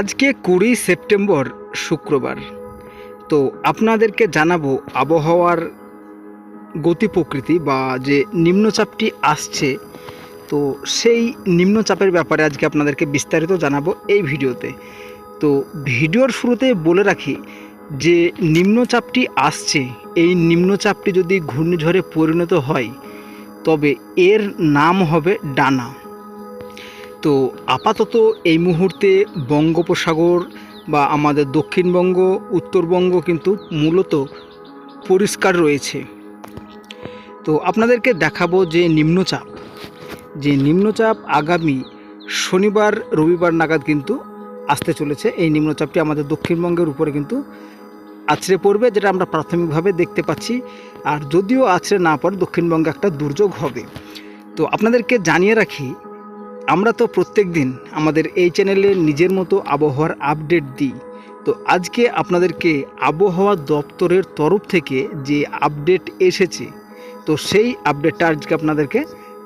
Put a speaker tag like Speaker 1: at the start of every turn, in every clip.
Speaker 1: আজকে কুড়ি সেপ্টেম্বর শুক্রবার। তো আপনাদেরকে জানাব আবহাওয়ার গতি প্রকৃতি বা যে নিম্নচাপটি আসছে, তো সেই নিম্নচাপের ব্যাপারে আজকে আপনাদেরকে বিস্তারিত জানাব এই ভিডিওতে। তো ভিডিওর শুরুতে বলে রাখি যে নিম্নচাপটি আসছে, এই নিম্নচাপটি যদি ঘূর্ণিঝড়ে পরিণত হয়, তবে এর নাম হবে ডানা। তো আপাতত এই মুহূর্তে বঙ্গোপসাগর বা আমাদের দক্ষিণবঙ্গ, উত্তরবঙ্গ কিন্তু মূলত পরিষ্কার রয়েছে। তো আপনাদেরকে দেখাবো যে নিম্নচাপ। যে নিম্নচাপ আগামী শনিবার, রবিবার নাগাদ কিন্তু আসতে চলেছে। এই নিম্নচাপটি আমাদের দক্ষিণবঙ্গের উপরে কিন্তু আছড়ে পড়বে, যেটা আমরা প্রাথমিকভাবে দেখতে পাচ্ছি। আর যদিও আছড়ে না পড়ে, দক্ষিণবঙ্গে একটা দুর্যোগ হবে। তো আপনাদেরকে জানিয়ে রাখি আমরা তো প্রত্যেক দিন আমাদের এই চ্যানেলে নিজের মতো আবহাওয়ার আপডেট দিই। তো আজকে আপনাদেরকে আবহাওয়া দপ্তরের তরফ থেকে যে আপডেট এসেছে, তো সেই আপডেটটা আজকে আপনাদেরকে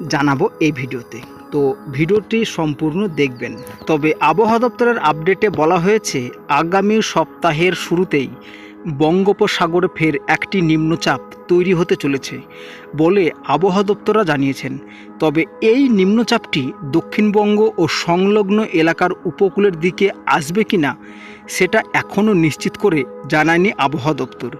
Speaker 1: জানাব এই ভিডিওতে। তো ভিডিওটি সম্পূর্ণ দেখবেন। তবে আবহাওয়া দপ্তরের আপডেটে বলা হয়েছে, আগামী সপ্তাহের শুরুতেই বঙ্গোপসাগরে ফের একটি নিম্নচাপ তৈরি হতে চলেছে বলে আবহাওয়া দপ্তররা জানিয়েছেন। তবে এই নিম্নচাপটি দক্ষিণবঙ্গ ও সংলগ্ন এলাকার উপকূলের দিকে আসবে কিনা, সেটা এখনও নিশ্চিত করে জানায়নি আবহাওয়া দপ্তর।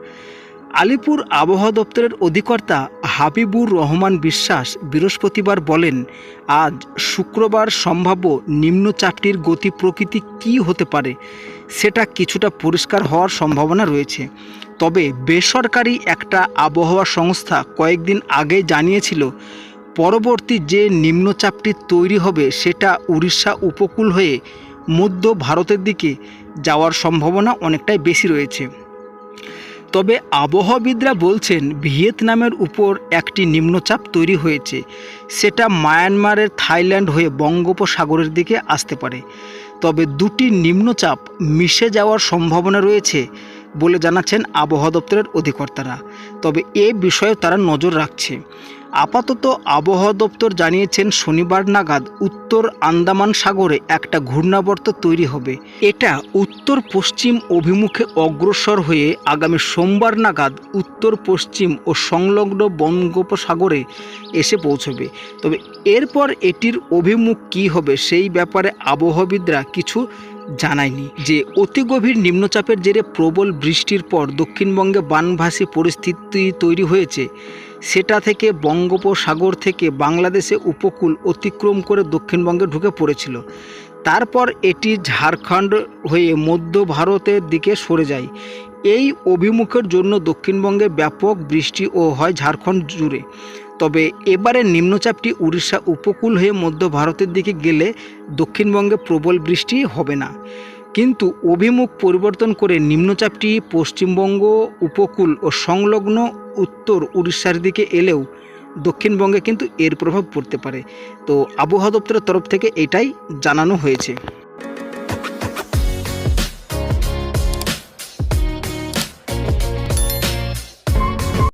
Speaker 1: আলিপুর আবহাওয়া দপ্তরের অধিকর্তা হাবিবুর রহমান বিশ্বাস বৃহস্পতিবার বলেন, আজ শুক্রবার সম্ভাব্য নিম্নচাপটির গতি প্রকৃতি কী হতে পারে সেটা কিছুটা পরিষ্কার হওয়ার সম্ভাবনা রয়েছে। তবে বেসরকারি একটা আবহাওয়া সংস্থা কয়েকদিন আগে জানিয়েছিল, পরবর্তী যে নিম্নচাপটি তৈরি হবে সেটা উড়িষ্যা উপকূল হয়ে মধ্য ভারতের দিকে যাওয়ার সম্ভাবনা অনেকটাই বেশি রয়েছে। তবে আবহাওয়াবিদরা বলছেন, ভিয়েতনামের উপর একটি নিম্নচাপ তৈরি হয়েছে। সেটা মায়ানমারের থাইল্যান্ড হয়ে বঙ্গোপসাগরের দিকে আসতে পারে। তবে দুটি নিম্নচাপ মিশে যাওয়ার সম্ভাবনা রয়েছে বলে জানাচ্ছেন আবহাওয়া দপ্তরের অধিকর্তারা। তবে এ বিষয়ে তারা নজর রাখছে। আপাতত আবহাওয়া দপ্তর জানিয়েছেন শনিবার নাগাদ উত্তর আন্দামান সাগরে একটা ঘূর্ণাবর্ত তৈরি হবে। এটা উত্তর পশ্চিম অভিমুখে অগ্রসর হয়ে আগামী সোমবার নাগাদ উত্তর পশ্চিম ও সংলগ্ন বঙ্গোপসাগরে এসে পৌঁছবে। তবে এরপর এটির অভিমুখ কী হবে সেই ব্যাপারে আবহাওয়াবিদরা কিছু জানায়নি। যে অতি গভীর নিম্নচাপের জেরে প্রবল বৃষ্টির পর দক্ষিণবঙ্গে বানভাসী পরিস্থিতি তৈরি হয়েছে সেটা থেকে বঙ্গোপসাগর থেকে বাংলাদেশে উপকূল অতিক্রম করে দক্ষিণবঙ্গে ঢুকে পড়েছিল। তারপর এটি ঝাড়খণ্ড হয়ে মধ্য ভারতের দিকে সরে যায়। এই অভিমুখের জন্য দক্ষিণবঙ্গে ব্যাপক বৃষ্টি ও হয় ঝাড়খণ্ড জুড়ে। তবে এবারে নিম্নচাপটি উড়িষ্যা উপকূল হয়ে মধ্য ভারতের দিকে গেলে দক্ষিণবঙ্গে প্রবল বৃষ্টি হবে না। কিন্তু অভিমুখ পরিবর্তন করে নিম্নচাপটি পশ্চিমবঙ্গ, উপকূল ও সংলগ্ন উত্তর উড়িষ্যার দিকে এলেও দক্ষিণবঙ্গে কিন্তু এর প্রভাব পড়তে পারে। তো আবহাওয়া দপ্তরের তরফ থেকে এটাই জানানো হয়েছে।